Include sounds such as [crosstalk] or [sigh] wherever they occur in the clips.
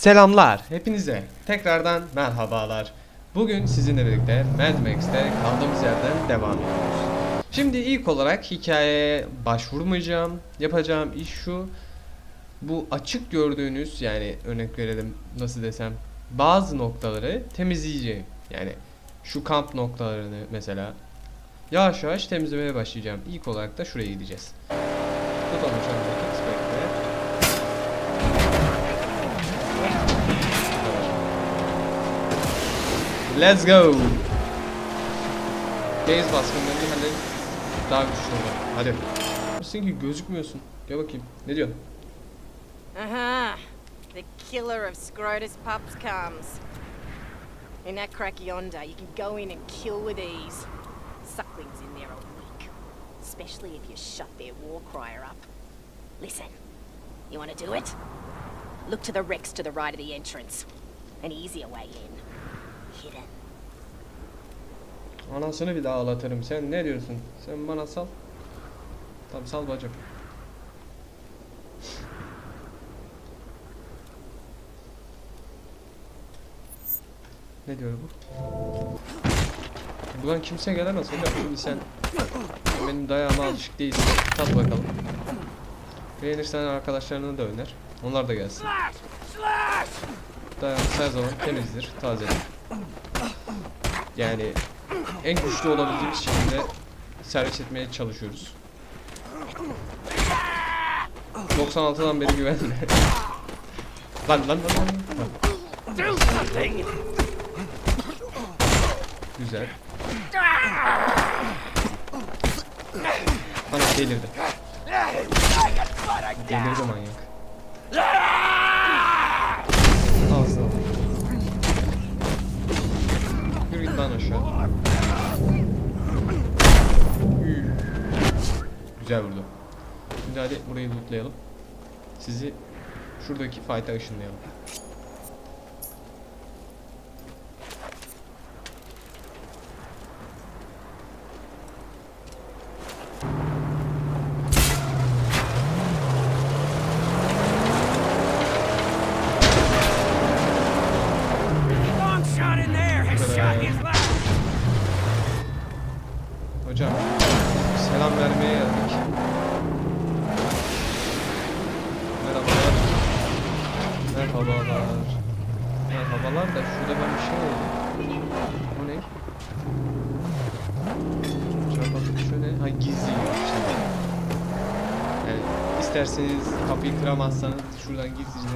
Selamlar hepinize. Tekrardan merhabalar. Bugün sizinle birlikte Mad Max'te kaldığımız yerden devam ediyoruz. Şimdi ilk olarak hikayeye başvurmayacağım. Yapacağım iş şu. Bu açık gördüğünüz yani örnek verelim nasıl desem bazı noktaları temizleyeceğim. Yani şu kamp noktalarını mesela yavaş yavaş temizlemeye başlayacağım. İlk olarak da şuraya gideceğiz. Tutalım şu Let's go. Base baskınlarını halledip daha güçlü olur. Hadi. Sen ki gözükmüyorsun. Gel bakayım. Ne diyorsun? Aha! The killer of Scrotus pups comes. In that crack yonder, you can go in and kill with ease. Sucklings in there are weak, especially if you shut their war crier up. Listen, you want to do it? Look to the Rex to the right of the entrance. An easier way in. Anasını bir daha ağlatırım. Sen ne diyorsun? Sen bana sal. Tamam sal bacım. Ne diyor bu? Buradan kimse gelemez. Şimdi sen benim dayağıma alışık değilsin. Tat bakalım. Beğenirsen arkadaşlarına da öner. Onlar da gelsin. Dayağımız her zaman temizdir, tazedir. Yani en güçlü olabildiğimiz şekilde servis etmeye çalışıyoruz. 96'dan beri güvenli. [laughs] lan lan lan lan. Güzel. Ana delirdi. Delirdi manyak. Lan aşağı. Güzel vurdu. Şimdi hadi burayı lootlayalım. Sizi şuradaki fight'a ışınlayalım. Merhabalar. Merhabalar da şurada ben bir şey oldu. Bu ne? Şöyle bakın ne? Ha gizli şimdi. Yani isterseniz kapıyı kıramazsanız şuradan gizlice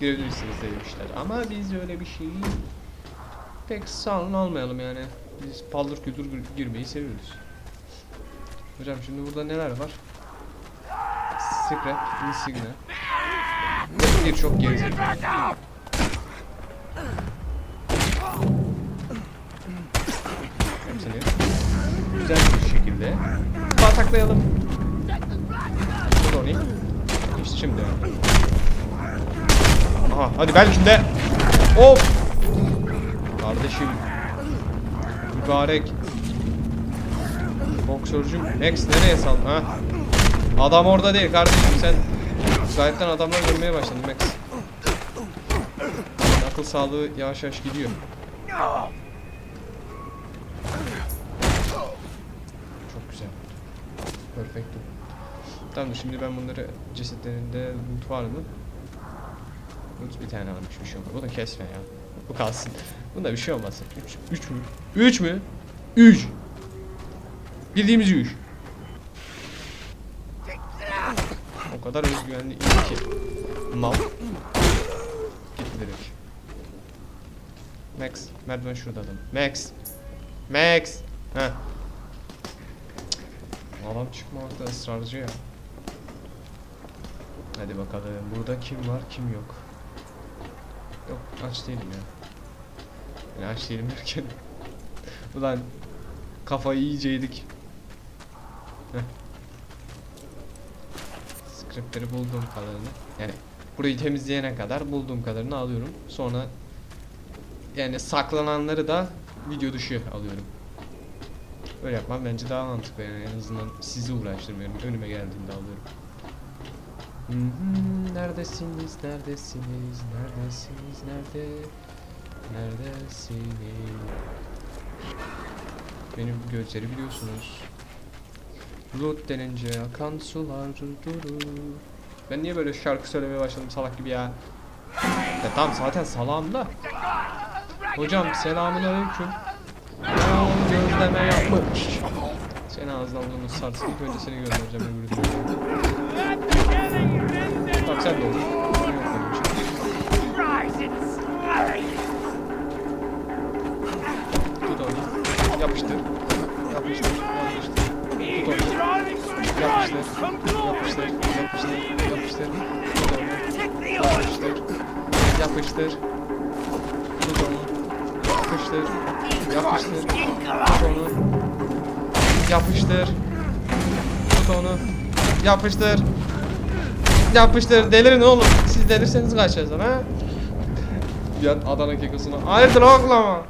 girebilirsiniz demişler. Ama biz öyle bir şeyi pek sağlam almayalım yani. Biz paldır küldür gir- girmeyi seviyoruz. Hocam şimdi burada neler var? Scrap, insignia. Bir çok gerizekalı. Hepsini güzel bir şekilde pataklayalım. Dur. İşte şimdi. Aha hadi belki de. Of. Kardeşim. Mübarek. Boksörcüm Max nereye sal? Ha? Adam orada değil kardeşim sen gayetten adamlar görmeye başladın Max. Akıl sağlığı yavaş yavaş gidiyor. Çok güzel. Perfecto. Tamam şimdi ben bunları cesetlerinde loot var? Loot bir tane varmış bir şey olmaz. Bunu kesme ya. Bu kalsın. Bunda bir şey olmasın. 3 3 mü? 3 mü? 3. Bildiğimiz yürüyüş. O kadar özgüvenli iyi ki. Mal. Gitti direkt. Max. Merdiven şurada adam. Max. Max. Heh. Adam çıkmakta ısrarcı ya. Hadi bakalım. Burada kim var kim yok. Yok aç değilim ya. Yani aç değilim derken. [laughs] Ulan kafayı iyice yedik. Heh. Scriptleri bulduğum kadarını yani burayı temizleyene kadar bulduğum kadarını alıyorum. Sonra yani saklananları da video dışı alıyorum. Öyle yapmam bence daha mantıklı yani en azından sizi uğraştırmıyorum. Önüme geldiğinde alıyorum. Hı, Neredesiniz, neredesiniz, neredesiniz, nerede? Neredesiniz? Benim gözleri biliyorsunuz. Lut denince akan sular durur. Ben niye böyle şarkı söylemeye başladım salak gibi ya? Ya tamam zaten salağım da. Hocam selamun aleyküm. Gözleme yapmış. Seni ağzından bunu sarsın. Önce seni göndereceğim öbür türlü. Bak sen de olur. Yapıştır. Yapıştır. Yapıştır. Yapıştır. Yapıştır. Yapıştır. Yapıştır. Yapıştır. Tut onu. Yapıştır. Yapıştır. Tut onu. Yapıştır. Tut onu. Yapıştır. Yapıştır. Delirin oğlum. Siz delirseniz kaçarsın ha? Bir an Adana kekosuna. Hayırdır oklama?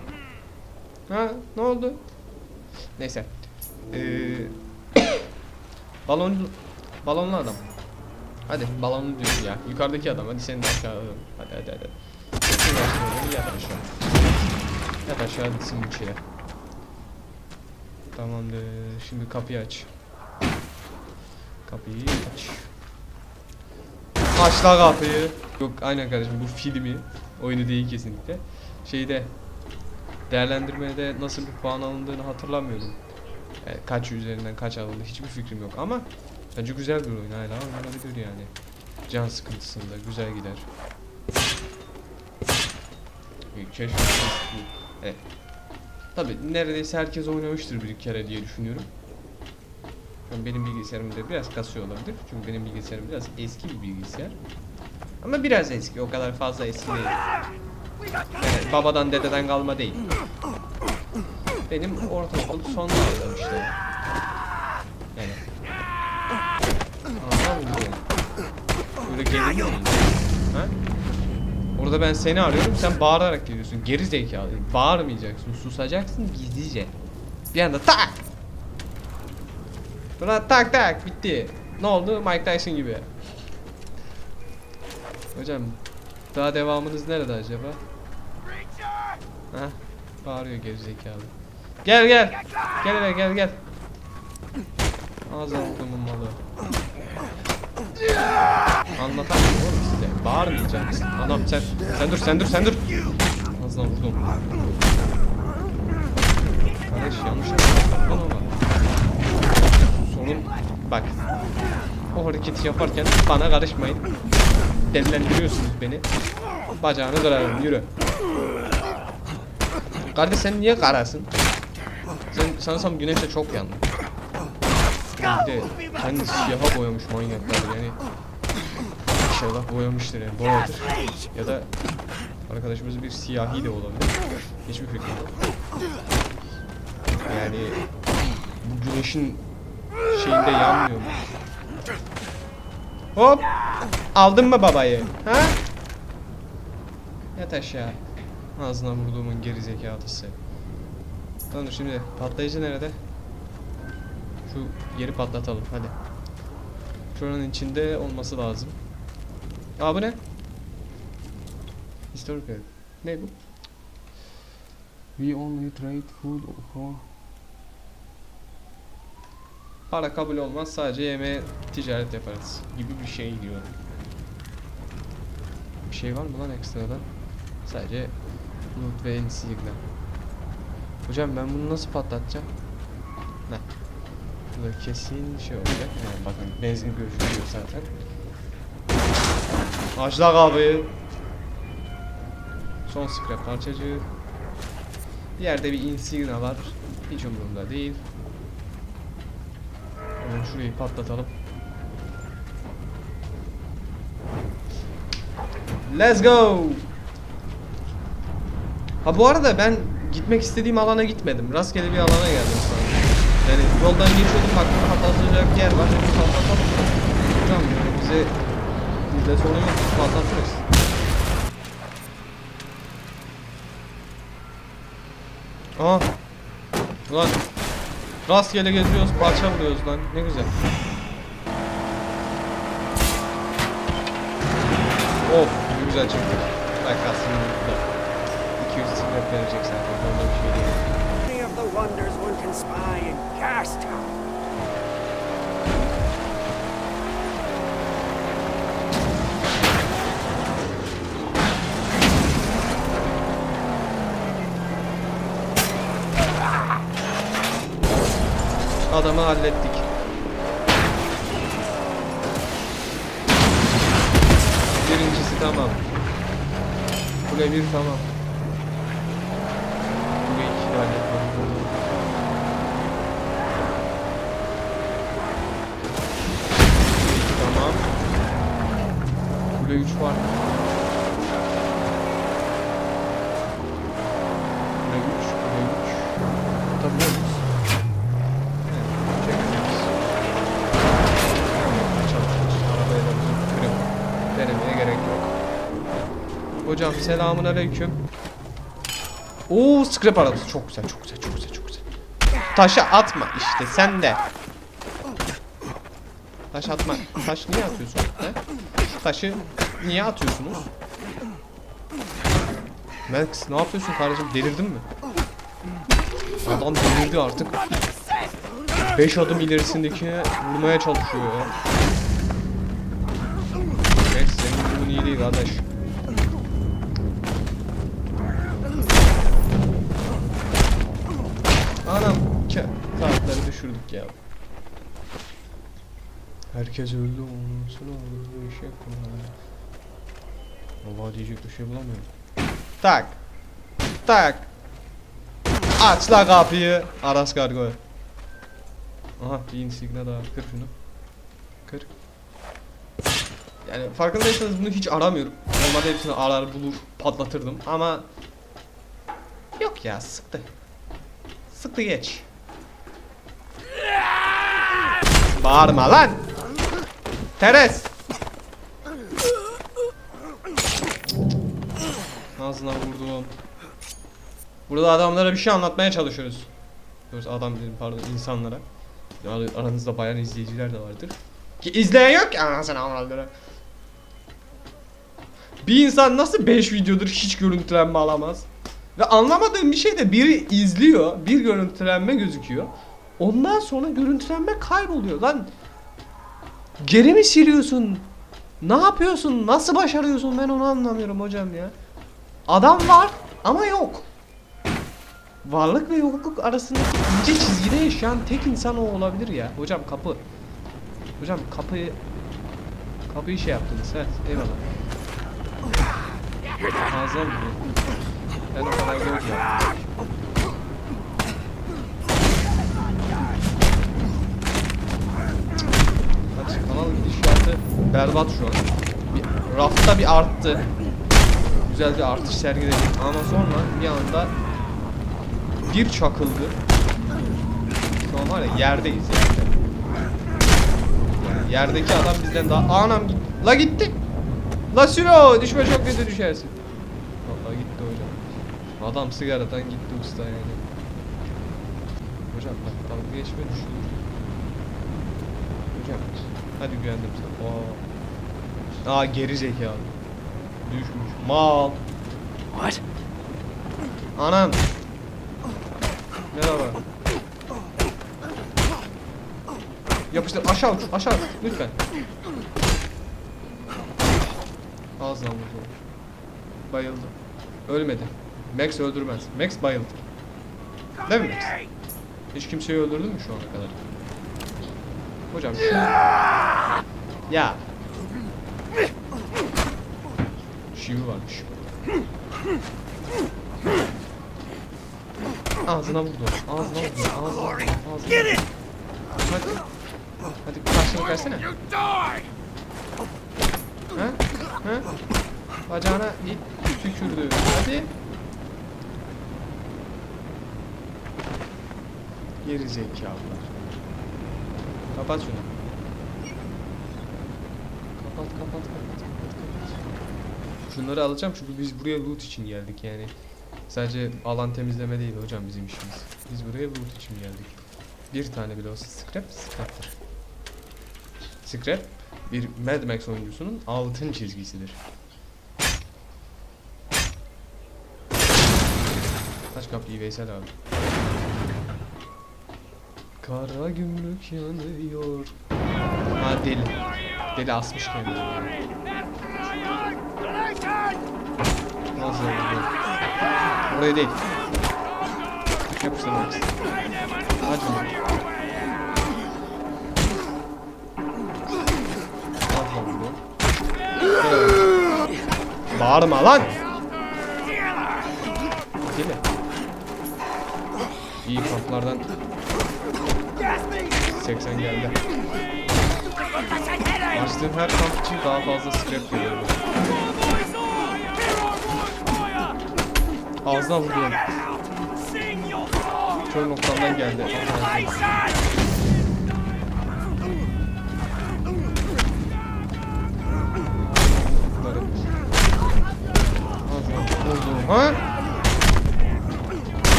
Ha? Ne oldu? Neyse. Ee, balonlu balonlu adam. Hadi balonlu diyor ya. Yukarıdaki adam. Hadi seni de aşağı alalım. Hadi hadi hadi. Yat aşağı. Yat aşağı gitsin şeye. Tamamdır. Şimdi kapıyı aç. Kapıyı aç. Aç la kapıyı. Yok aynen kardeşim bu filmi. Oyunu değil kesinlikle. Şeyde değerlendirmede nasıl bir puan alındığını hatırlamıyorum. Yani kaç üzerinden kaç alındı hiçbir fikrim yok ama bence güzel bir oyun hala oynanabilir yani. Can sıkıntısında güzel gider. Evet. Tabi neredeyse herkes oynamıştır bir kere diye düşünüyorum. Yani benim bilgisayarımda biraz kasıyor olabilir. Çünkü benim bilgisayarım biraz eski bir bilgisayar. Ama biraz eski, o kadar fazla eski değil. Yani babadan dededen kalma değil. Benim ortaokul son yılım işte. Yani. Anladın mı? Böyle gelir mi? Ha? Orada ben seni arıyorum, sen bağırarak geliyorsun. Geri zekalı. Bağırmayacaksın, susacaksın gizlice. Bir anda tak! Sonra tak tak bitti. Ne oldu? Mike Tyson gibi. Hocam daha devamınız nerede acaba? Ha? Bağırıyor gerizekalı. Gel gel. Gel eve gel gel. Ağzına vurdumun malı. Anlatamıyorum oğlum size. Bağırmayacaksın. Anam sen sen dur sen dur sen dur. Ağzına vurdum. Kardeş yanlış yaptın ama. Sorun bak. O hareketi yaparken bana karışmayın. Delilendiriyorsunuz beni. Bacağını kırarım yürü. Kardeş sen niye karasın? Sen sanırsam güneşte çok yandın. Bir de kendini siyaha boyamış manyaklar yani. İnşallah boyamıştır yani boyadır. Ya da arkadaşımız bir siyahi de olabilir. Hiçbir fikrim yok. Yani bu güneşin şeyinde yanmıyor mu? Hop! Aldın mı babayı? Ha? Yat aşağı. Ağzına vurduğumun geri zekalısı. Tamam şimdi patlayıcı nerede? Şu yeri patlatalım hadi. Şuranın içinde olması lazım. Aa bu ne? Historical. Ne bu? We only trade food for Para kabul olmaz sadece yemeğe ticaret yaparız gibi bir şey diyor. Bir şey var mı lan ekstradan? Sadece loot ve insignia. Hocam ben bunu nasıl patlatacağım? Ne? Burada kesin şey olacak. Yani bakın benzin görüşülüyor zaten. Açla abi. Son scrap parçacığı. Bir yerde bir insignia var. Hiç umurumda değil. Hemen şurayı patlatalım. Let's go. Ha bu arada ben gitmek istediğim alana gitmedim. Rastgele bir alana geldim an. Yani yoldan geçiyordum baktım patlatacak yer var. Dedim patlatalım. Yani bize bizde sorun yok. Patlatırız. Aha. Ulan Rastgele geziyoruz, parça buluyoruz lan. Ne güzel. Of ne güzel çıktı. Bak aslında burada. 200 scrap verecek zaten. Onda bir şey değil. Of the wonders one can spy in Gastown. Adamı hallettik. Birincisi tamam. Kule bir tamam. Kule iki de halletmemiz lazım. Kule iki tamam. Kule üç var. Kule üç, kule üç. Atabiliyor muyuz? Evet, çekeceğiz. Çalışıyoruz. Arabayı da bizim gerek yok. Hocam selamun aleyküm. Oo scrap arabası çok güzel çok güzel çok güzel çok güzel. Taşa atma işte sen de. Taş atma. Taş niye atıyorsun? He? Taşı niye atıyorsunuz? Max ne yapıyorsun kardeşim delirdin mi? Adam delirdi artık. 5 adım ilerisindekine vurmaya çalışıyor ya. Max senin durumun iyi değil kardeş. Anam saatleri düşürdük ya. Herkes öldü olsun olur bu işe kullanır. Valla diyecek bir şey bulamıyorum. Tak. Tak. Aç la kapıyı. Aras kargo. Aha bir insignia daha. Kır şunu. Kır. Yani farkındaysanız bunu hiç aramıyorum. Normalde hepsini arar bulur patlatırdım ama Yok ya sıktı. Sıktı geç. Bağırma lan. Teres. Ağzına vurdum. Burada adamlara bir şey anlatmaya çalışıyoruz. Doğrusu adam dedim pardon insanlara. Ya aranızda bayan izleyiciler de vardır. Ki izleyen yok ki anasını avradları. Bir insan nasıl 5 videodur hiç görüntülenme alamaz? Ve anlamadığım bir şey de biri izliyor, bir görüntülenme gözüküyor. Ondan sonra görüntülenme kayboluyor lan. Geri mi siliyorsun? Ne yapıyorsun? Nasıl başarıyorsun? Ben onu anlamıyorum hocam ya. Adam var ama yok. Varlık ve yokluk arasındaki ince çizgide yaşayan tek insan o olabilir ya. Hocam kapı. Hocam kapıyı kapıyı şey yaptınız. Evet, eyvallah. Ağzına mı? Ben o kadar yaptım. Kanal gidişatı berbat şu an. Bir, rafta bir arttı. Güzel bir artış sergiledik ama sonra bir anda bir çakıldı. Şu an var ya yerdeyiz yerde. Yani yerdeki adam bizden daha... Anam git. La gitti. La Sülo düşme çok kötü düşersin. Vallahi gitti hocam. Adam sigaradan gitti usta yani. Hocam bak dalga geçme düşürür. Hocam hadi güvendim sana. Aa. Aa geri zekalı. Düşmüş. Mal. What? Anam. Merhaba. Yapıştır aşağı uç aşağı uç lütfen. Ağzına vurdu. Bayıldı. Ölmedi. Max öldürmez. Max bayıldı. Değil mi Max? Hiç kimseyi öldürdün mü şu ana kadar? Hocam şu... Ya. Şivi varmış. Ağzına vurdu. Ağzına vurdu. Ağzına vurdu. Ağzına it! Hadi. Hadi karşılık versene. Ha? Ha? Bacağına git tükürdü. Hadi. Geri zekalılar. Kapat şunu. Kapat kapat kapat kapat kapat. Şunları alacağım çünkü biz buraya loot için geldik yani. Sadece alan temizleme değil hocam bizim işimiz. Biz buraya loot için geldik. Bir tane bile olsa scrap, scrap'tır. Scrap bir Mad Max oyuncusunun altın çizgisidir. Kaç kapıyı Veysel abi. Kara gümrük yanıyor. Ha deli. Deli asmış kendini. Nasıl oldu? Buraya değil. Yapıştırmak. Aç onu. Aç lan bunu. Bağırma lan! Değil mi? İyi kamplardan 80 geldi. Açtığım her kamp için daha fazla scrap geliyor. Ağzına vuruyorum. Kör noktamdan geldi. Vurdum. Ha?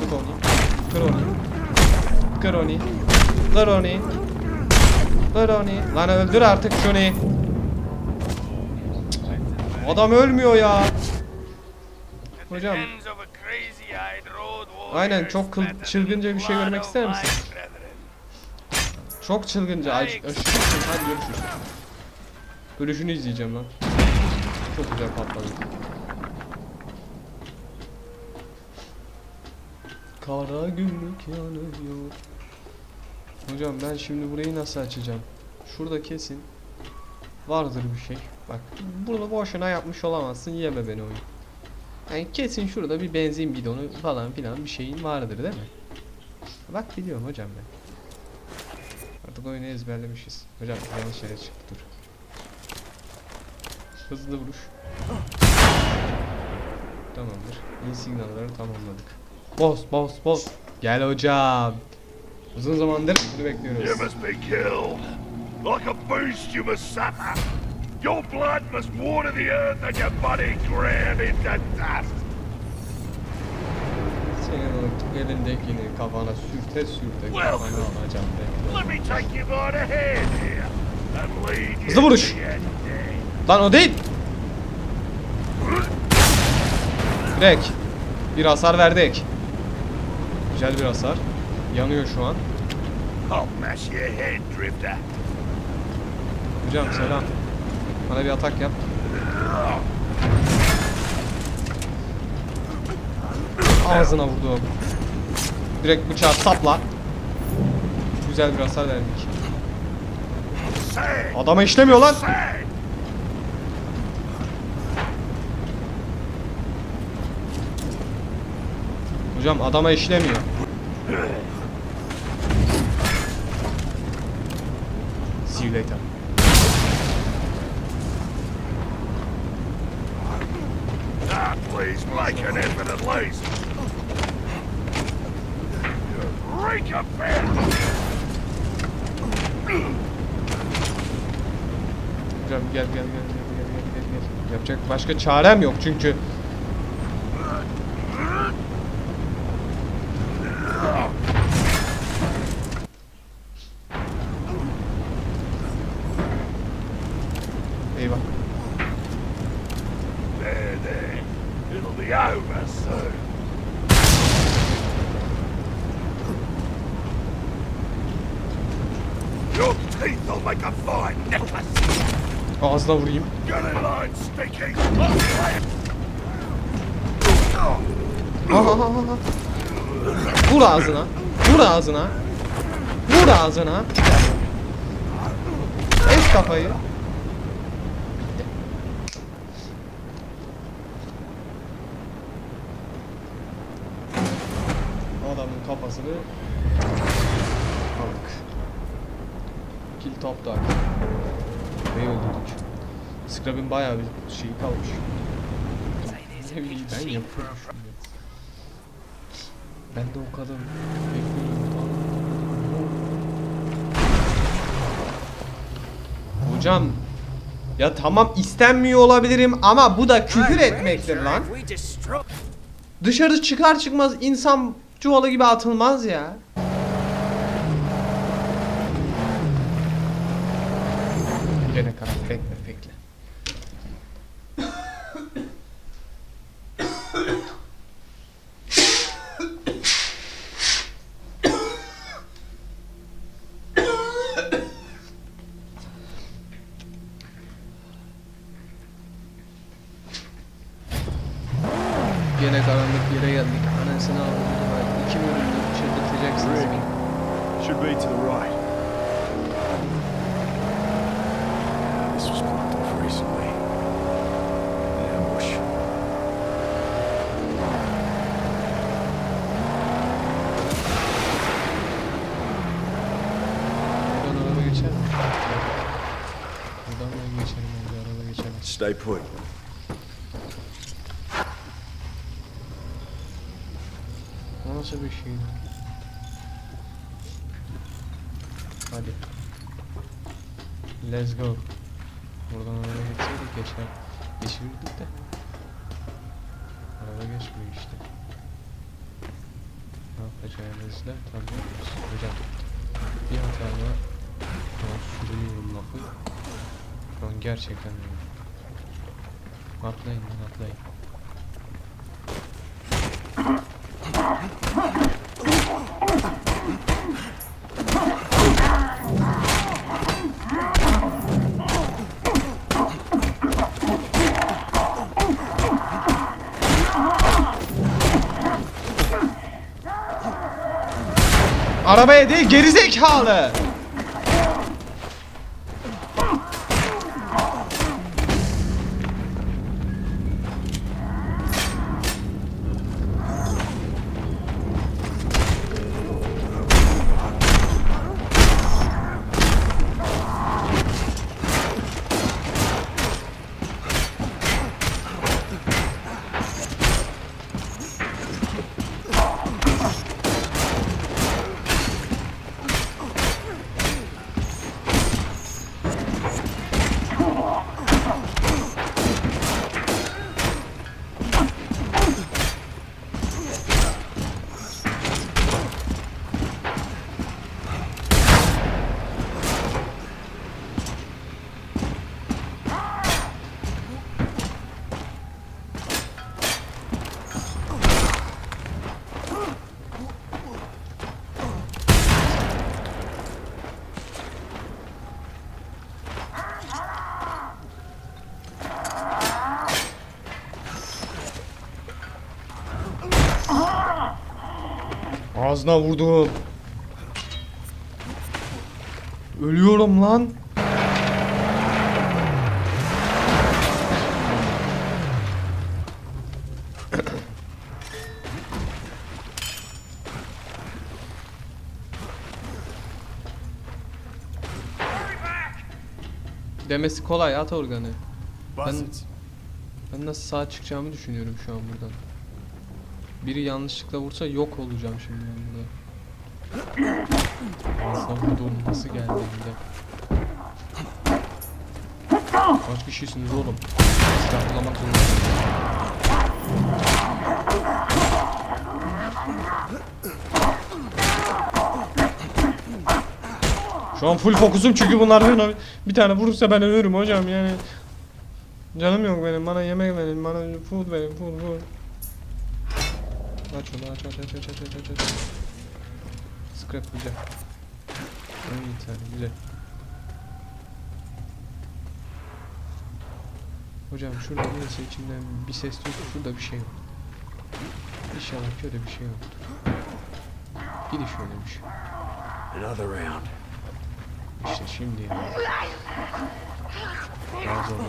Tut onu. Kır onu. Kır onu. Kır onu. Kır onu. Lan öldür artık şunu. Adam ölmüyor ya. Hocam. Aynen çok kıl, çılgınca bir şey görmek ister misin? Çok çılgınca. Ay, aşırı. Hadi görüşürüz. Görüşünü izleyeceğim lan. Çok güzel patladı. Kara gümrük yanıyor. Hocam ben şimdi burayı nasıl açacağım? Şurada kesin vardır bir şey. Bak burada boşuna yapmış olamazsın. Yeme beni oyun. Yani kesin şurada bir benzin bidonu falan filan bir şeyin vardır değil mi? Bak biliyorum hocam ben. Artık oyunu ezberlemişiz. Hocam yanlış yere çıktı dur. Hızlı vuruş. Tamamdır. İyi signalları tamamladık. Boss boss boss. Gel hocam. Uzun zamandır bunu bekliyoruz. You must be killed. Like a beast you must suffer. Your blood must water the earth and your body ground into dust. Senin o elindekini kafana sürte sürte Well. kafana alacağım bekle. Let me take you by the hand here and lead you Hızlı vuruş. Lan o değil. Direkt. Bir hasar verdik. Güzel bir hasar. Yanıyor şu an. I'll mash your head, Drifter. Hocam selam. Bana bir atak yap. Ağzına vurdum. Direkt bıçağı sapla. Güzel bir hasar verdik. Adama işlemiyor lan. Hocam adama işlemiyor. See you later. Please make an effort at least. Break a Gel gel gel gel gel gel gel gel. Yapacak başka çarem yok çünkü. Be over soon. Your teeth will make a fine necklace. Ağzına vurayım. Gun in line ha. Vur ağzına. Vur ağzına. Vur ağzına. Ez kafayı. Bitti. Kafasını aldık. Kill top dog. Ve öldürdük. Scrub'ın bayağı bir şeyi kalmış. Ne bileyim ben yapıyorum. Ben de o kadar bekliyorum. Hocam ya tamam istenmiyor olabilirim ama bu da küfür etmektir lan. Dışarı çıkar çıkmaz insan çuvalı gibi atılmaz ya. Gene karar bekle bekle. Gene karanlık yere geldik. Anasını avradım. bak. İki bölümde çıldırtacaksınız Rick. beni. Should be to the right. This was blocked off recently. An ambush. Buradan araba geçer mi? Buradan da geçerim bence araba geçemez. Stay put. Nasıl bir şey? Hadi. Let's go. Buradan araba geçseydik geçer. Geçirirdik de. Araba geçmiyor işte. Ne yapacağımızı da bilmiyoruz. Hocam bir hatama şu an sürüyorum lafı. Şu an gerçekten. Atlayın atlayın. Arabaya değil gerizekalı. Ağzına vurdum. Ölüyorum lan. Demesi kolay at organı. Ben-. Ben nasıl sağ çıkacağımı düşünüyorum şu an buradan. Biri yanlışlıkla vursa yok olacağım şimdi ben burada. Vurduğum nasıl geldi bir de. Kaç kişisiniz oğlum? Silah bulamak zorundayım. Şu an full fokusum çünkü bunlar bir tane vurursa ben ölürüm hocam yani. Canım yok benim, bana yemek verin, bana food verin, food food. Aç onu, aç aç aç aç aç aç aç aç. Scrap güzel. İyi tane güzel. Hocam şurada neyse içimden bir ses duydu, şurada bir şey yok. İnşallah şöyle bir şey yoktur. Gidiş öyleymiş. Another round. İşte şimdi. Razı olun.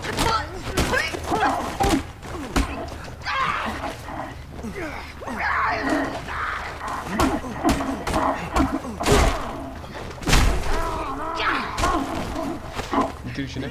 Bitir içine.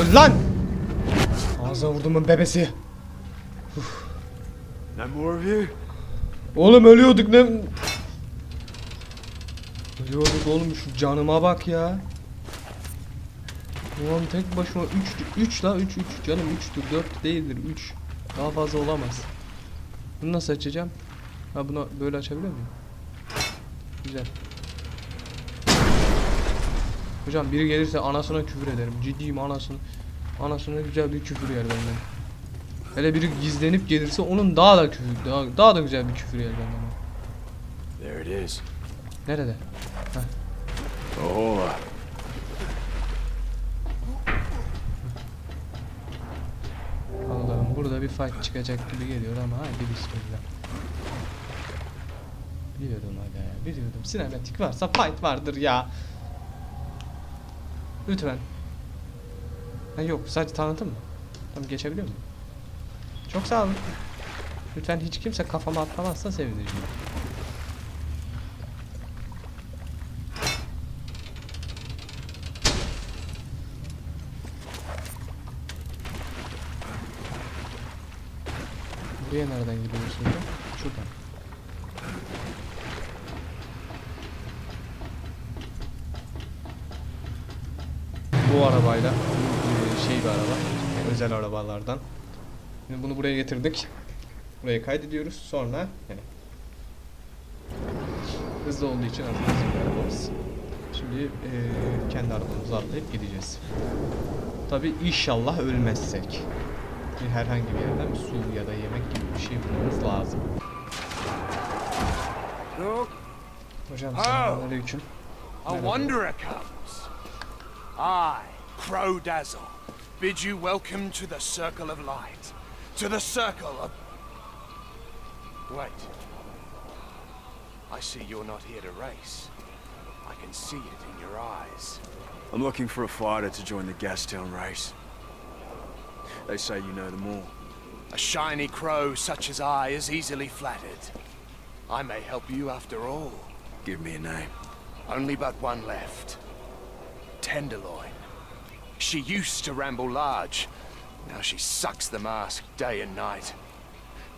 Öl lan! Ağzına vurdumun bebesi. Oğlum ölüyorduk ne... Oğlum şu canıma bak ya. Ulan tek başıma 3 3 la 3 3 canım 3'tür 4 değildir 3. Daha fazla olamaz. Bunu nasıl açacağım? Ha bunu böyle açabiliyor muyum? Güzel. Hocam biri gelirse anasına küfür ederim. Ciddiyim anasını. Anasına güzel bir küfür yer benden. Hele biri gizlenip gelirse onun daha da küfür, daha, daha da güzel bir küfür yer benden. There it is. Nerede? Ohola. Allah'ım burada bir fight çıkacak gibi geliyor ama hadi bismillah. Biliyordum aga biliyordum. Sinematik varsa fight vardır ya. Lütfen. Ha yok sadece tanıtım mı? Tamam geçebiliyor muyum? Çok sağ olun. Lütfen hiç kimse kafama atlamazsa sevineceğim. Buraya nereden gidiyorsun ya? Şuradan. Bu arabayla e, şey bir araba. özel arabalardan. Şimdi bunu buraya getirdik. Buraya kaydediyoruz. Sonra yani hızlı olduğu için artık bir arabamız. Şimdi e, kendi arabamızı atlayıp gideceğiz. Tabi inşallah ölmezsek. Bir herhangi bir yerden su ya da yemek gibi bir şey bulmamız lazım. Look, Hocam Oh. selamünaleyküm. a wanderer comes. I, Crow Dazzle, bid you welcome to the Circle of Light. To the Circle of... Wait. I see you're not here to race. I can see it in your eyes. I'm looking for a fighter to join the Gastown race. They say you know them all. A shiny crow such as I is easily flattered. I may help you after all. Give me a name. Only but one left. Tenderloin. She used to ramble large. Now she sucks the mask day and night.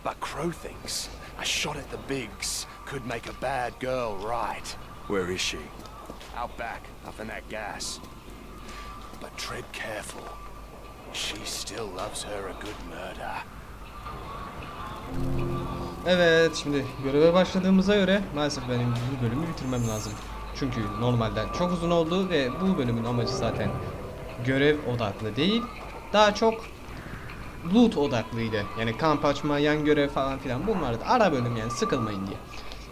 But Crow thinks a shot at the bigs could make a bad girl right. Where is she? Out back, up in that gas. But tread careful. She still loves her a good murder. Evet şimdi göreve başladığımıza göre maalesef benim bu bölümü bitirmem lazım. Çünkü normalden çok uzun oldu ve bu bölümün amacı zaten görev odaklı değil. Daha çok loot odaklıydı. Yani kamp açma, yan görev falan filan bunlar da ara bölüm yani sıkılmayın diye.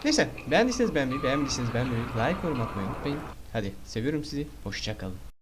Neyse beğendiyseniz beğenmeyi, beğenmediyseniz beğenmeyi, like yorum atmayı unutmayın. Hadi seviyorum sizi, hoşçakalın.